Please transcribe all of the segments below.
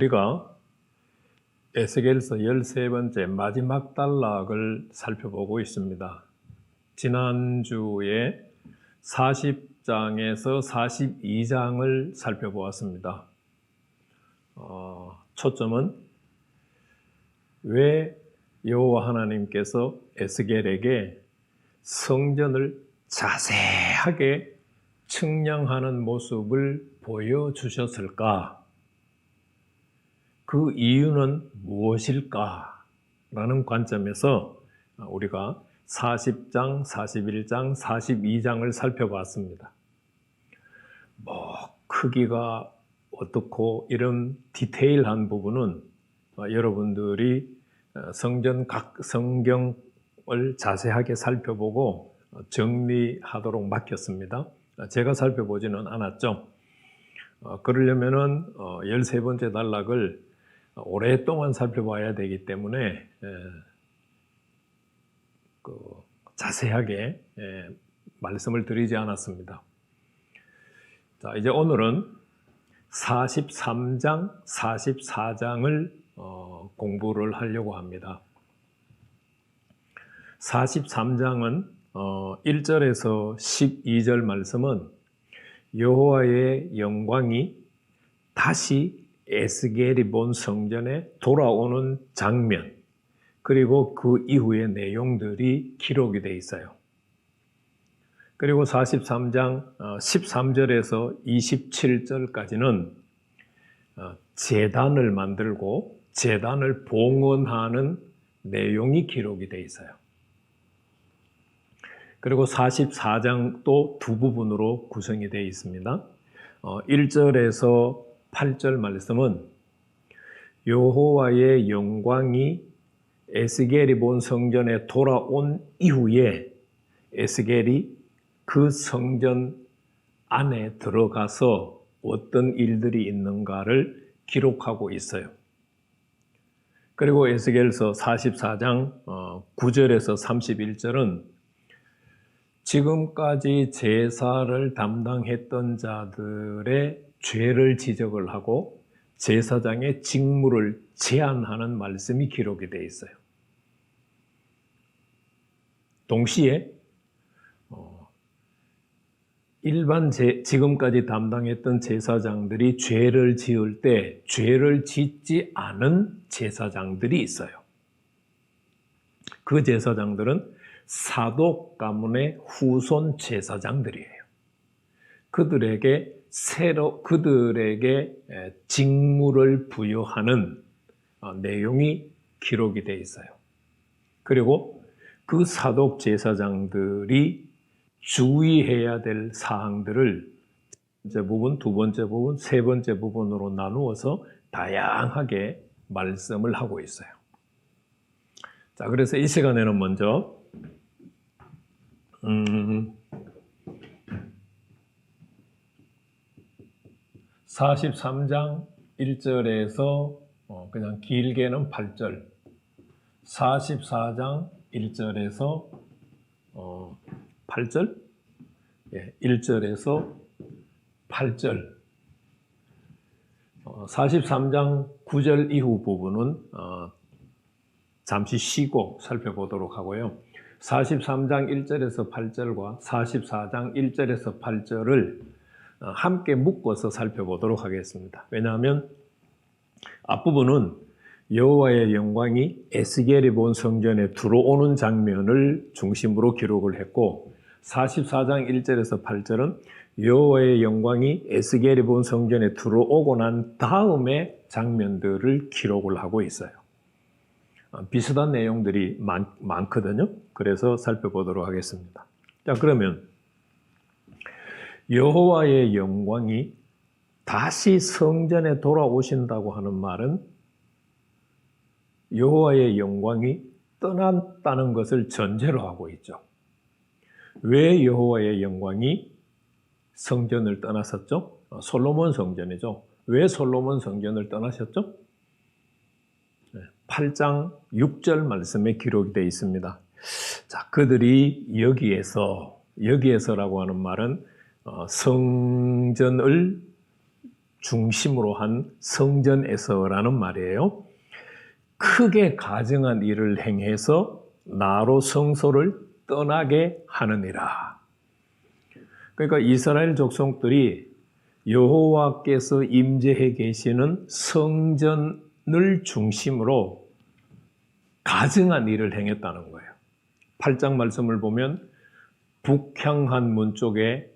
우리가 에스겔서 13번째 마지막 단락을 살펴보고 있습니다. 지난주에 40장에서 42장을 살펴보았습니다. 어, 초점은 왜 여호와 하나님께서 에스겔에게 성전을 자세하게 측량하는 모습을 보여주셨을까? 그 이유는 무엇일까? 라는 관점에서 우리가 40장, 41장, 42장을 살펴봤습니다. 뭐, 크기가 어떻고 이런 디테일한 부분은 여러분들이 성전 각 성경을 자세하게 살펴보고 정리하도록 맡겼습니다. 제가 살펴보지는 않았죠. 어, 그러려면은 어, 13번째 단락을 오랫동안 살펴봐야 되기 때문에 에, 그 자세하게 에, 말씀을 드리지 않았습니다. 자, 이제 오늘은 43장, 44장을 어, 공부를 하려고 합니다. 43장은 어, 1절에서 12절 말씀은 여호와의 영광이 다시 에스겔이 본 성전에 돌아오는 장면 그리고 그 이후의 내용들이 기록이 되어 있어요. 그리고 43장 13절에서 27절까지는 재단을 만들고 재단을 봉헌하는 내용이 기록이 되어 있어요. 그리고 44장도 두 부분으로 구성이 되어 있습니다. 1절에서 어, 8절 말씀은 여호와의 영광이 에스겔이 본 성전에 돌아온 이후에 에스겔이 그 성전 안에 들어가서 어떤 일들이 있는가를 기록하고 있어요. 그리고 에스겔서 44장 9절에서 어, 31절은 지금까지 제사를 담당했던 자들의 죄를 지적을 하고 제사장의 직무를 제한하는 말씀이 기록이 되어 있어요. 동시에 어, 일반 제, 지금까지 담당했던 제사장들이 죄를 지을 때 죄를 짓지 않은 제사장들이 있어요. 그 제사장들은 사독 가문의 후손 제사장들이에요. 그들에게 새로 그들에게 직무를 부여하는 어, 내용이 기록이 되어 있어요. 그리고 그 사독 제사장들이 주의해야 될 사항들을 이제 부분, 두 번째 부분, 세 번째 부분으로 나누어서 다양하게 말씀을 하고 있어요. 자, 그래서 이 시간에는 먼저 음, 43장 1절에서 어, 그냥 길게는 8절, 44장 1절에서 어, 8절, 예, 1절에서 8절, 어, 43장 9절 이후 부분은 어, 잠시 쉬고 살펴보도록 하고요. 43장 1절에서 8절과 44장 1절에서 8절을 어, 함께 묶어서 살펴보도록 하겠습니다. 왜냐하면 앞부분은 여호와의 영광이 에스겔이 본 성전에 들어오는 장면을 중심으로 기록을 했고 44장 1절에서 8절은 여호와의 영광이 에스겔이 본 성전에 들어오고 난 다음의 장면들을 기록을 하고 있어요. 어, 비슷한 내용들이 많, 많거든요. 그래서 살펴보도록 하겠습니다. 자, 그러면 여호와의 영광이 다시 성전에 돌아오신다고 하는 말은 여호와의 영광이 떠났다는 것을 전제로 하고 있죠. 왜 여호와의 영광이 성전을 떠났었죠? 어, 솔로몬 성전이죠. 왜 솔로몬 성전을 떠나셨죠? 8장 6절 말씀에 기록이 되어 있습니다. 자, 그들이 여기에서, 여기에서라고 하는 말은 어, 성전을 중심으로 한 성전에서라는 말이에요. 크게 가증한 일을 행해서 나로 성소를 떠나게 하느니라. 그러니까 이스라엘 족속들이 여호와께서 임재해 계시는 성전을 중심으로 가증한 일을 행했다는 거예요. 8장 말씀을 보면 북향한 문 쪽에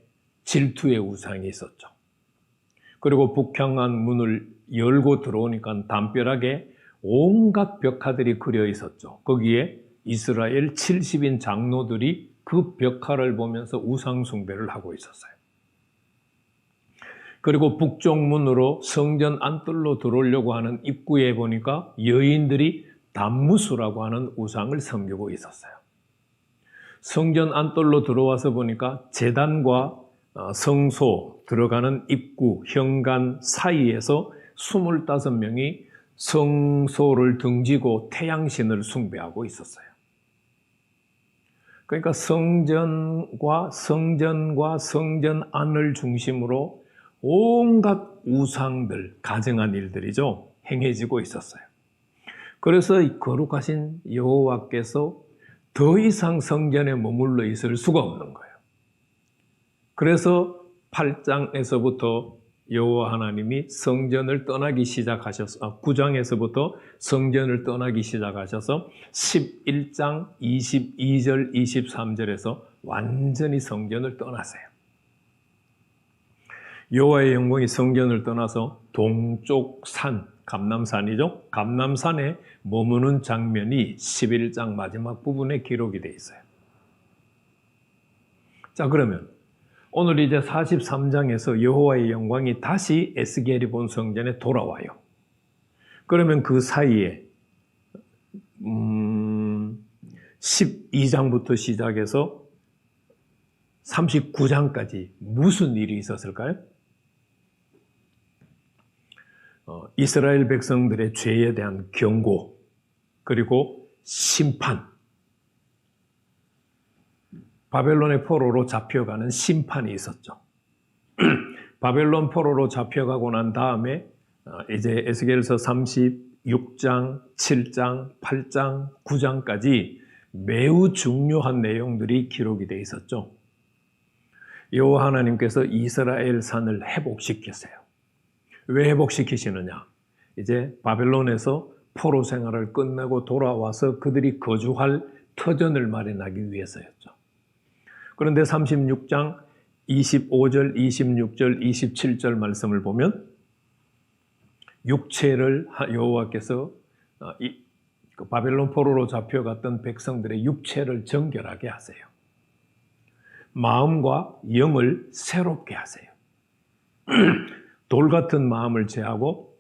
질투의 우상이 있었죠. 그리고 북향한 문을 열고 들어오니까 담벼락에 온갖 벽화들이 그려 있었죠. 거기에 이스라엘 70인 장로들이 그 벽화를 보면서 우상숭배를 하고 있었어요. 그리고 북쪽 문으로 성전 안뜰로 들어오려고 하는 입구에 보니까 여인들이 단무수라고 하는 우상을 섬기고 있었어요. 성전 안뜰로 들어와서 보니까 재단과 어, 성소 들어가는 입구, 현관 사이에서 25명이 성소를 등지고 태양신을 숭배하고 있었어요. 그러니까 성전과 성전과 성전 안을 중심으로 온갖 우상들, 가증한 일들이죠. 행해지고 있었어요. 그래서 이 거룩하신 여호와께서 더 이상 성전에 머물러 있을 수가 없는 거예요. 그래서 8장에서부터 여호와 하나님이 성전을 떠나기 시작하셔서 아, 9장에서부터 성전을 떠나기 시작하셔서 11장 22절 23절에서 완전히 성전을 떠나세요. 여호와의 영광이 성전을 떠나서 동쪽 산 감남산이죠. 감남산에 머무는 장면이 11장 마지막 부분에 기록이 되어 있어요. 자, 그러면 오늘 이제 43장에서 여호와의 영광이 다시 에스겔이 본 성전에 돌아와요. 그러면 그 사이에 음, 12장부터 시작해서 39장까지 무슨 일이 있었을까요? 어, 이스라엘 백성들의 죄에 대한 경고, 그리고 심판, 바벨론의 포로로 잡혀가는 심판이 있었죠. 바벨론 포로로 잡혀가고 난 다음에 어, 이제 에스겔서 36장, 7장, 8장, 9장까지 매우 중요한 내용들이 기록이 되어 있었죠. 여호와 하나님께서 이스라엘 산을 회복시켰어요. 왜 회복시키시느냐? 이제 바벨론에서 포로 생활을 끝내고 돌아와서 그들이 거주할 터전을 마련하기 위해서였죠. 그런데 36장 25절, 26절, 27절 말씀을 보면 육체를 여호와께서 어, 그 바벨론 포로로 잡혀갔던 백성들의 육체를 정결하게 하세요. 마음과 영을 새롭게 하세요. 돌 같은 마음을 제하고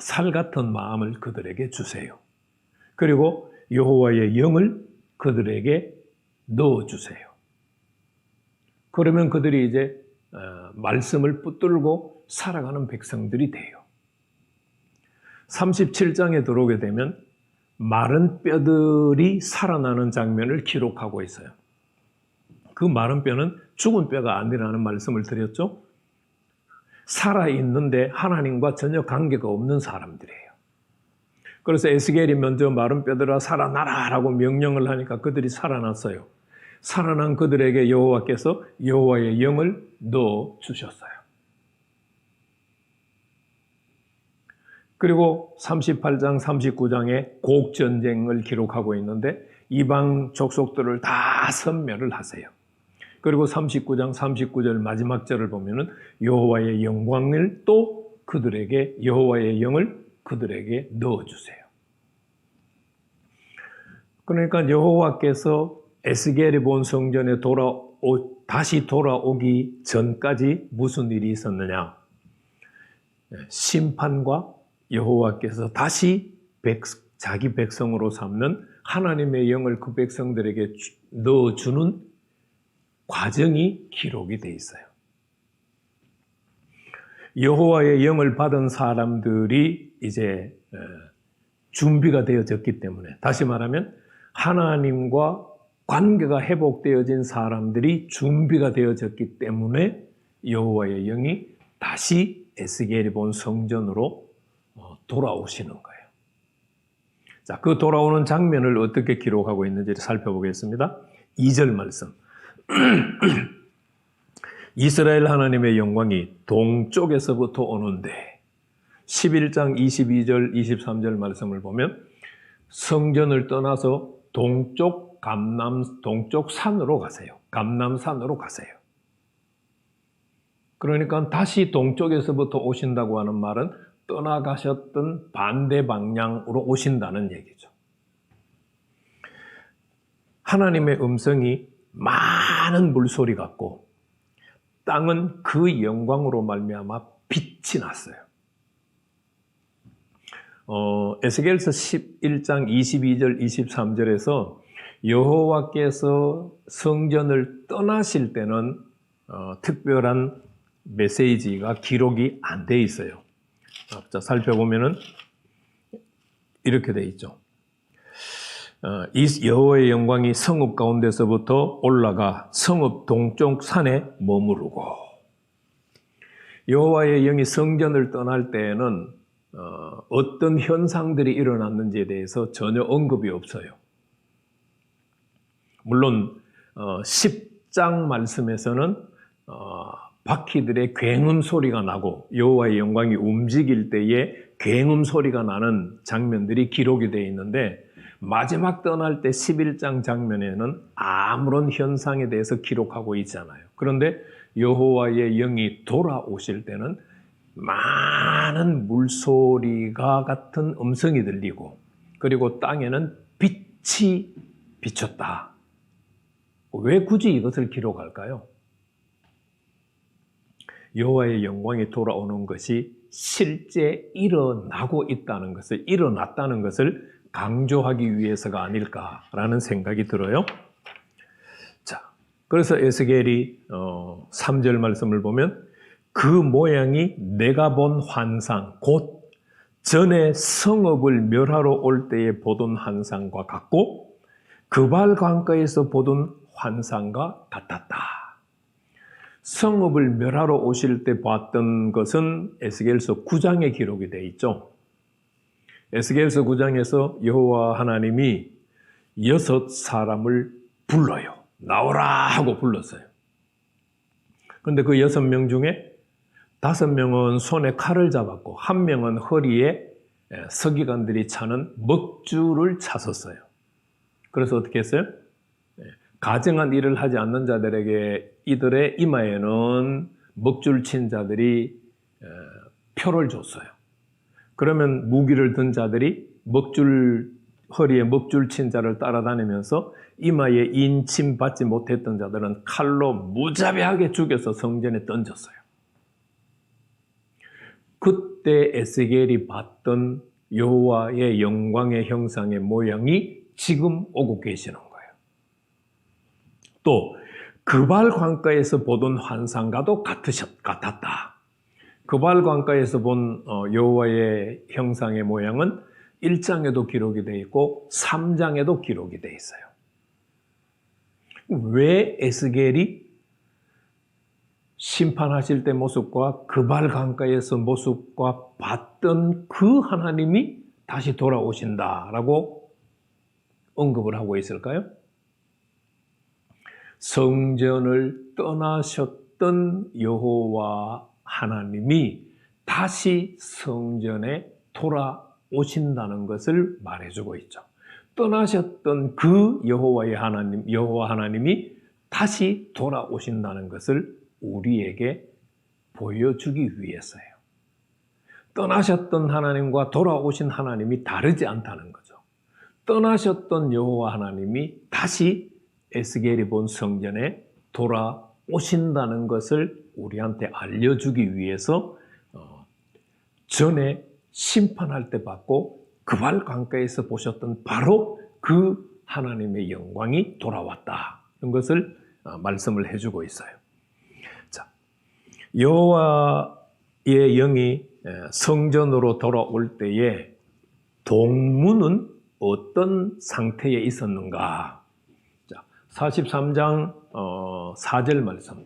살 같은 마음을 그들에게 주세요. 그리고 여호와의 영을 그들에게 넣어 주세요. 그러면 그들이 이제 어, 말씀을 붙들고 살아가는 백성들이 돼요. 37장에 들어오게 되면 마른 뼈들이 살아나는 장면을 기록하고 있어요. 그 마른 뼈는 죽은 뼈가 아니라는 말씀을 드렸죠. 살아있는데 하나님과 전혀 관계가 없는 사람들이에요. 그래서 에스겔이 먼저 마른 뼈들아 살아나라 라고 명령을 하니까 그들이 살아났어요. 살아난 그들에게 여호와께서 여호와의 영을 넣어 주셨어요. 그리고 38장, 39장에 곡 전쟁을 기록하고 있는데 이방 족속들을 다 섬멸을 하세요. 그리고 39장 39절 마지막 절을 보면은 여호와의 영광을 또 그들에게 여호와의 영을 그들에게 넣어 주세요. 그러니까 여호와께서 에스겔이 본 성전에 돌아오 다시 돌아오기 전까지 무슨 일이 있었느냐? 네, 심판과 여호와께서 다시 백, 자기 백성으로 삼는 하나님의 영을 그 백성들에게 넣어주는 과정이 기록이 돼 있어요. 여호와의 영을 받은 사람들이 이제 준비가 되어졌기 때문에 다시 말하면 하나님과 관계가 회복되어진 사람들이 준비가 되어졌기 때문에 여호와의 영이 다시 에스겔이 본 성전으로 어, 돌아오시는 거예요. 자, 그 돌아오는 장면을 어떻게 기록하고 있는지 살펴보겠습니다. 2절 말씀. 이스라엘 하나님의 영광이 동쪽에서부터 오는데 11장 22절 23절 말씀을 보면 성전을 떠나서 동쪽 감남 동쪽 산으로 가세요. 감남산으로 가세요. 그러니까 다시 동쪽에서부터 오신다고 하는 말은 떠나가셨던 반대 방향으로 오신다는 얘기죠. 하나님의 음성이 많은 물소리 같고 땅은 그 영광으로 말미암아 빛이 났어요. 어, 에스겔서 11장 22절 23절에서 여호와께서 성전을 떠나실 때는 어, 특별한 메시지가 기록이 안 돼 있어요. 자, 살펴보면은 이렇게 돼 있죠. 어, 이 여호와의 영광이 성읍 가운데서부터 올라가 성읍 동쪽 산에 머무르고 여호와의 영이 성전을 떠날 때에는 어, 어떤 현상들이 일어났는지에 대해서 전혀 언급이 없어요. 물론 어, 10장 말씀에서는 어, 바퀴들의 굉음 소리가 나고 여호와의 영광이 움직일 때에 굉음 소리가 나는 장면들이 기록이 되어 있는데 마지막 떠날 때 11장 장면에는 아무런 현상에 대해서 기록하고 있잖아요. 그런데 여호와의 영이 돌아오실 때는 많은 물소리가 같은 음성이 들리고 그리고 땅에는 빛이 비쳤다. 왜 굳이 이것을 기록할까요? 여호와의 영광이 돌아오는 것이 실제 일어나고 있다는 것을 일어났다는 것을 강조하기 위해서가 아닐까라는 생각이 들어요. 자, 그래서 에스겔이 어, 3절 말씀을 보면 그 모양이 내가 본 환상 곧 전에 성읍을 멸하러 올 때에 보던 환상과 같고 그발 강가에서 보던 환상과 같았다. 성읍을 멸하러 오실 때 봤던 것은 에스겔서 9장에 기록이 되어 있죠. 에스겔서 9장에서 여호와 하나님이 여섯 사람을 불러요. 나오라 하고 불렀어요. 그런데 그 여섯 명 중에 다섯 명은 손에 칼을 잡았고 한 명은 허리에 서기관들이 차는 먹줄을 차섰어요. 그래서 어떻게 했어요? 가정한 일을 하지 않는 자들에게 이들의 이마에는 먹줄 친 자들이 표를 줬어요. 그러면 무기를 든 자들이 먹줄 허리에 먹줄 친 자를 따라다니면서 이마에 인침 받지 못했던 자들은 칼로 무자비하게 죽여서 성전에 던졌어요. 그때 에스겔이 봤던 여호와의 영광의 형상의 모양이 지금 오고 계시는 거예요. 또 그발 광가에서 보던 환상과도 같으셨, 같았다. 그발 광가에서 본 어, 여호와의 형상의 모양은 1장에도 기록이 되어 있고 3장에도 기록이 되어 있어요. 왜 에스겔이 심판하실 때 모습과 그발 강가에서 모습과 봤던 그 하나님이 다시 돌아오신다라고 언급을 하고 있을까요? 성전을 떠나셨던 여호와 하나님이 다시 성전에 돌아오신다는 것을 말해주고 있죠. 떠나셨던 그 여호와의 하나님, 여호와 하나님이 다시 돌아오신다는 것을 우리에게 보여주기 위해서예요. 떠나셨던 하나님과 돌아오신 하나님이 다르지 않다는 거죠. 떠나셨던 여호와 하나님이 다시 에스겔이 본 성전에 돌아오신다는 것을 우리한테 알려주기 위해서 어, 전에 심판할 때 받고 그발 강가에서 보셨던 바로 그 하나님의 영광이 돌아왔다. 이런 것을 어, 말씀을 해주고 있어요. 자, 여호와의 영이 성전으로 돌아올 때에 동문은 어떤 상태에 있었는가? 자, 43장 어, 4절 말씀.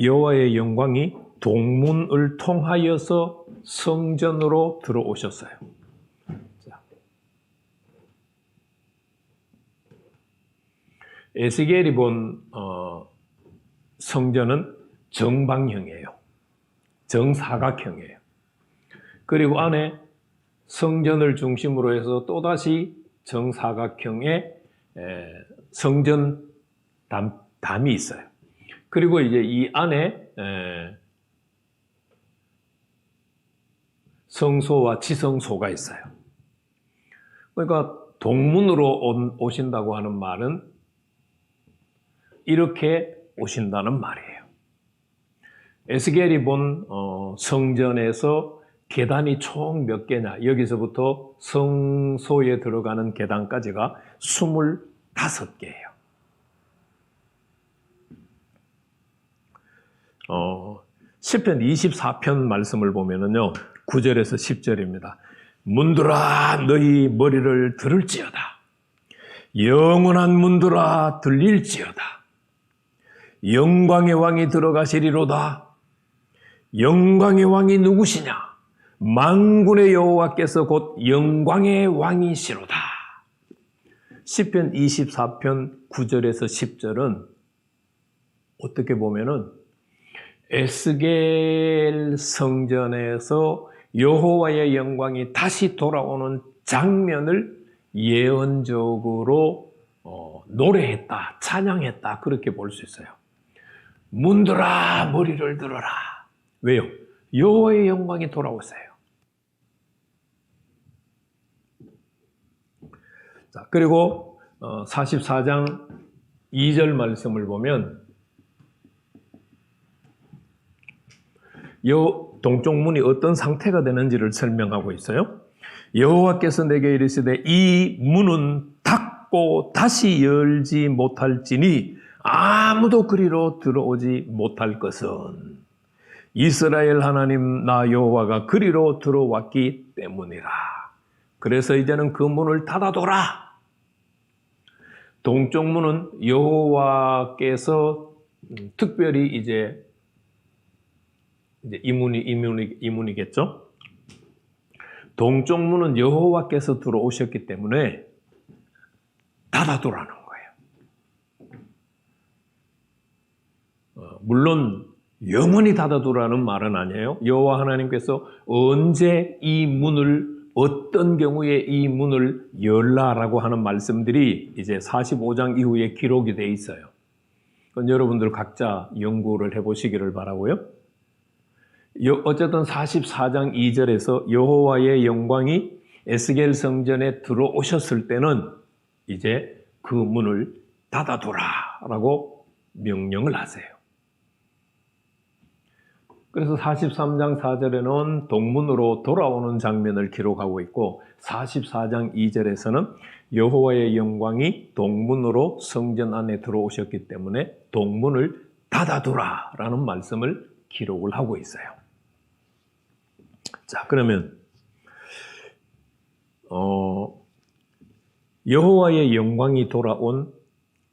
여호와의 영광이 동문을 통하여서 성전으로 들어오셨어요. 자. 에스겔이 본 어, 성전은 정방형이에요. 정사각형이에요. 그리고 안에 성전을 중심으로 해서 또다시 정사각형의 에, 성전 담, 담이 있어요. 그리고 이제 이 안에 에, 성소와 지성소가 있어요. 그러니까 동문으로 온- 오신다고 하는 말은 이렇게 오신다는 말이에요. 에스겔이 본 어, 성전에서 계단이 총 몇 개냐? 여기서부터 성소에 들어가는 계단까지가 25개예요. 어, 10편 24편 말씀을 보면은요. 9절에서 10절입니다. 문들아 너희 머리를 들을지어다. 영원한 문들아 들릴지어다. 영광의 왕이 들어가시리로다. 영광의 왕이 누구시냐? 만군의 여호와께서 곧 영광의 왕이시로다. 시편 24편 9절에서 10절은 어떻게 보면은 에스겔 성전에서 여호와의 영광이 다시 돌아오는 장면을 예언적으로 어, 노래했다, 찬양했다 그렇게 볼 수 있어요. 문들아 머리를 들어라. 왜요? 여호와의 영광이 돌아오세요. 자, 그리고 어, 44장 2절 말씀을 보면 여 동쪽 문이 어떤 상태가 되는지를 설명하고 있어요. 여호와께서 내게 이르시되 이 문은 닫고 다시 열지 못할지니 아무도 그리로 들어오지 못할 것은 이스라엘 하나님 나 여호와가 그리로 들어왔기 때문이라. 그래서 이제는 그 문을 닫아둬라. 동쪽 문은 여호와께서 음, 특별히 이제 이제 이문이 이문이 이문이겠죠. 동쪽 문은 여호와께서 들어오셨기 때문에 닫아두라는 거예요. 어, 물론 영원히 닫아두라는 말은 아니에요. 여호와 하나님께서 언제 이 문을 어떤 경우에 이 문을 열라라고 하는 말씀들이 이제 45장 이후에 기록이 돼 있어요. 그건 여러분들 각자 연구를 해보시기를 바라고요. 여- 어쨌든 44장 2절에서 여호와의 영광이 에스겔 성전에 들어오셨을 때는 이제 그 문을 닫아둬라라고 명령을 하세요. 그래서 43장 4절에는 동문으로 돌아오는 장면을 기록하고 있고 44장 2절에서는 여호와의 영광이 동문으로 성전 안에 들어오셨기 때문에 동문을 닫아두라라는 말씀을 기록을 하고 있어요. 자, 그러면 어, 여호와의 영광이 돌아온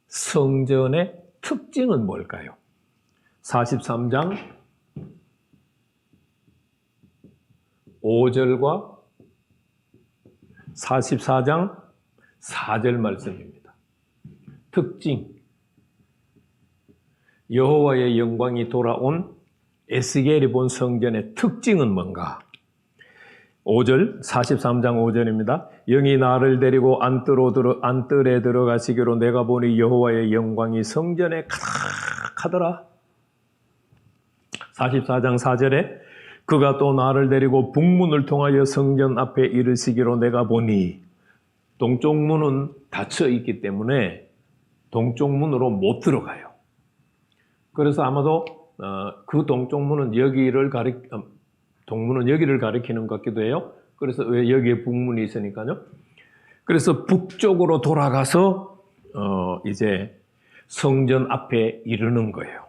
성전의 특징은 뭘까요? 43장 5절과 44장 4절 말씀입니다. 특징 여호와의 영광이 돌아온 에스겔이 본 성전의 특징은 뭔가? 5절 43장 5절입니다. 영이 나를 데리고 안뜰로 들어 안뜰에 들어가시기로 내가 보니 여호와의 영광이 성전에 가득하더라. 44장 4절에 그가 또 나를 데리고 북문을 통하여 성전 앞에 이르시기로 내가 보니 동쪽 문은 닫혀 있기 때문에 동쪽 문으로 못 들어가요. 그래서 아마도 어, 그 동쪽 문은 여기를 가리 어, 동문은 여기를 가리키는 것 같기도 해요. 그래서 왜 여기에 북문이 있으니까요. 그래서 북쪽으로 돌아가서 어, 이제 성전 앞에 이르는 거예요.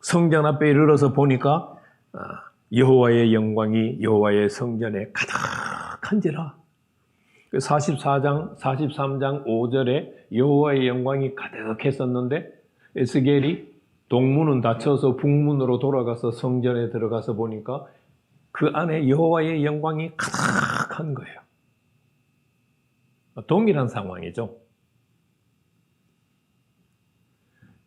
성전 앞에 이르러서 보니까 아, 여호와의 영광이 여호와의 성전에 가득한지라. 44장, 43장 5절에 여호와의 영광이 가득했었는데 에스겔이 동문은 닫혀서 북문으로 돌아가서 성전에 들어가서 보니까 그 안에 여호와의 영광이 가득한 거예요. 동일한 상황이죠.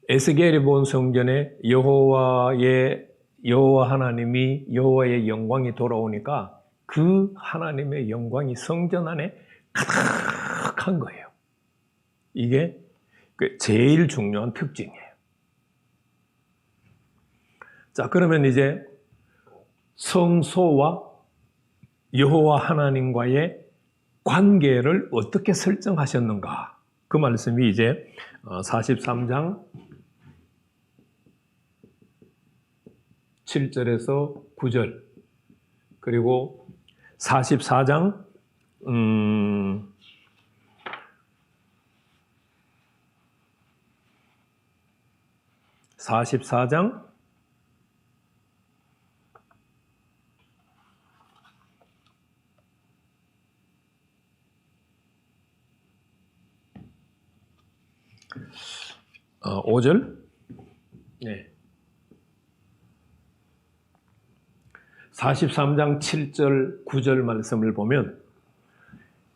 에스겔이 본 성전에 여호와의 여호와 하나님이 여호와의 영광이 돌아오니까 그 하나님의 영광이 성전 안에 가득한 거예요. 이게 그 제일 중요한 특징이에요. 자, 그러면 이제 성소와 여호와 하나님과의 관계를 어떻게 설정하셨는가? 그 말씀이 이제 43장 7절에서 9절. 그리고 44장 음, (44장) 어, 5절 43장 7절 9절 말씀을 보면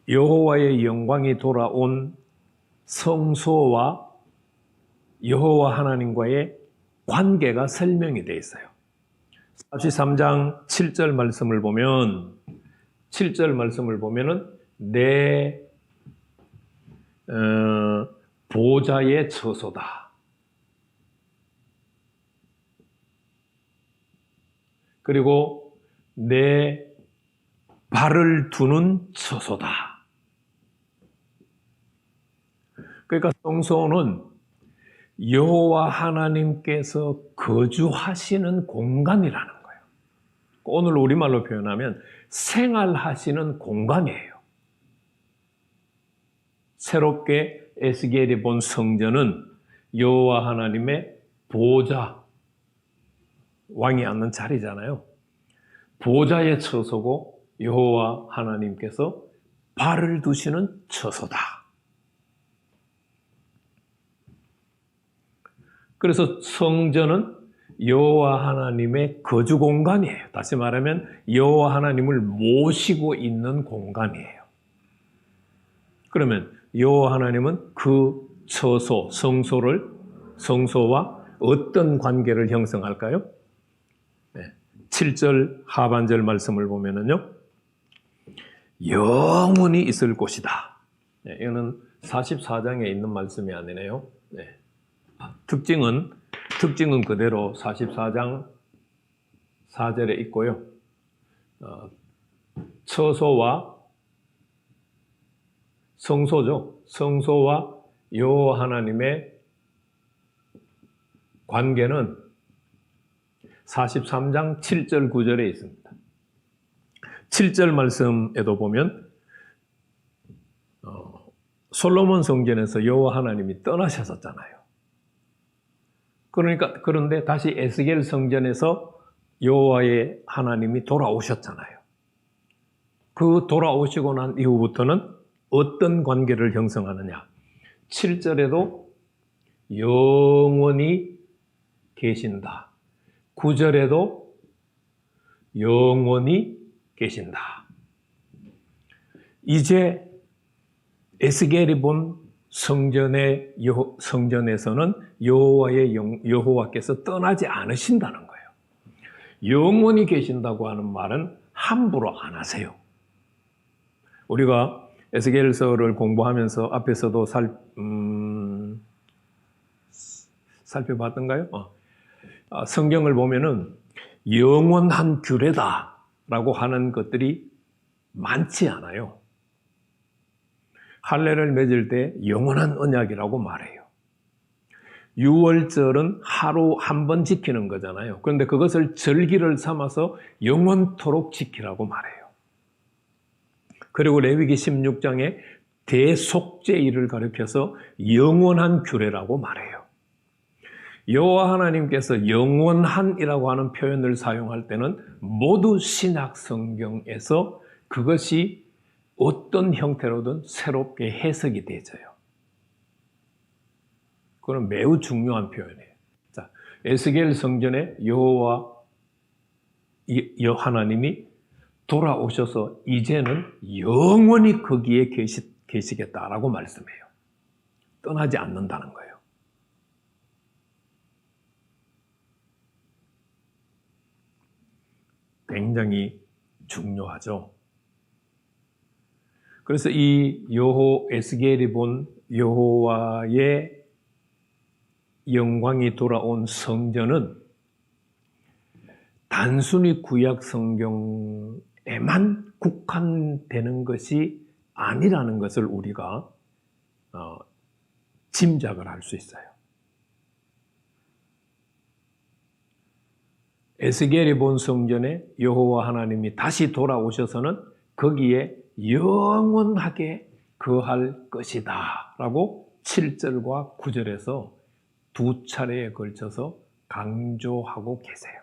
여호와의 영광이 돌아온 성소와 여호와 하나님과의 관계가 설명이 되어 있어요. 43장 7절 말씀을 보면 7절 말씀을 보면은 내 어, 보좌의 처소다. 그리고 내 발을 두는 처소다. 그러니까 성소는 여호와 하나님께서 거주하시는 공간이라는 거예요. 오늘 우리말로 표현하면 생활하시는 공간이에요. 새롭게 에스겔이 본 성전은 여호와 하나님의 보좌 왕이 앉는 자리잖아요. 보좌의 처소고 여호와 하나님께서 발을 두시는 처소다. 그래서 성전은 여호와 하나님의 거주 공간이에요. 다시 말하면 여호와 하나님을 모시고 있는 공간이에요. 그러면 여호와 하나님은 그 처소, 성소를 성소와 어떤 관계를 형성할까요? 7절 하반절 말씀을 보면은요. 영원히 있을 곳이다. 네, 이거는 44장에 있는 말씀이 아니네요. 네. 특징은 특징은 그대로 44장 4절에 있고요. 어, 처소와 성소죠. 성소와 여호와 하나님의 관계는 43장 7절 9절에 있습니다. 7절 말씀에도 보면 어, 솔로몬 성전에서 여호와 하나님이 떠나셨었잖아요. 그러니까 그런데 다시 에스겔 성전에서 여호와의 하나님이 돌아오셨잖아요. 그 돌아오시고 난 이후부터는 어떤 관계를 형성하느냐? 7절에도 영원히 계신다. 9절에도 영원히 계신다. 이제 에스겔이 본 성전의 여, 성전에서는 여호와의 여호와께서 떠나지 않으신다는 거예요. 영원히 계신다고 하는 말은 함부로 안 하세요. 우리가 에스겔서를 공부하면서 앞에서도 살 음, 살펴봤던가요? 어. 아, 성경을 보면은 영원한 규례다라고 하는 것들이 많지 않아요. 할례를 맺을 때 영원한 언약이라고 말해요. 유월절은 하루 한 번 지키는 거잖아요. 그런데 그것을 절기를 삼아서 영원토록 지키라고 말해요. 그리고 레위기 16장에 대속죄일을 가리켜서 영원한 규례라고 말해요. 여호와 하나님께서 영원한이라고 하는 표현을 사용할 때는 모두 신약 성경에서 그것이 어떤 형태로든 새롭게 해석이 되져요. 그건 매우 중요한 표현이에요. 자, 에스겔 성전에 여호와 이- 여 하나님이 돌아오셔서 이제는 영원히 거기에 계시, 계시겠다라고 말씀해요. 떠나지 않는다는 거예요. 굉장히 중요하죠. 그래서 이 여호 에스겔이 본 여호와의 영광이 돌아온 성전은 단순히 구약 성경에만 국한되는 것이 아니라는 것을 우리가 어, 짐작을 할 수 있어요. 에스겔이 본 성전에 여호와 하나님이 다시 돌아오셔서는 거기에 영원하게 거할 것이다 라고 7절과 9절에서 두 차례에 걸쳐서 강조하고 계세요.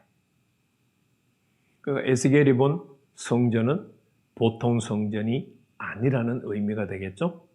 그 에스겔이 본 성전은 보통 성전이 아니라는 의미가 되겠죠.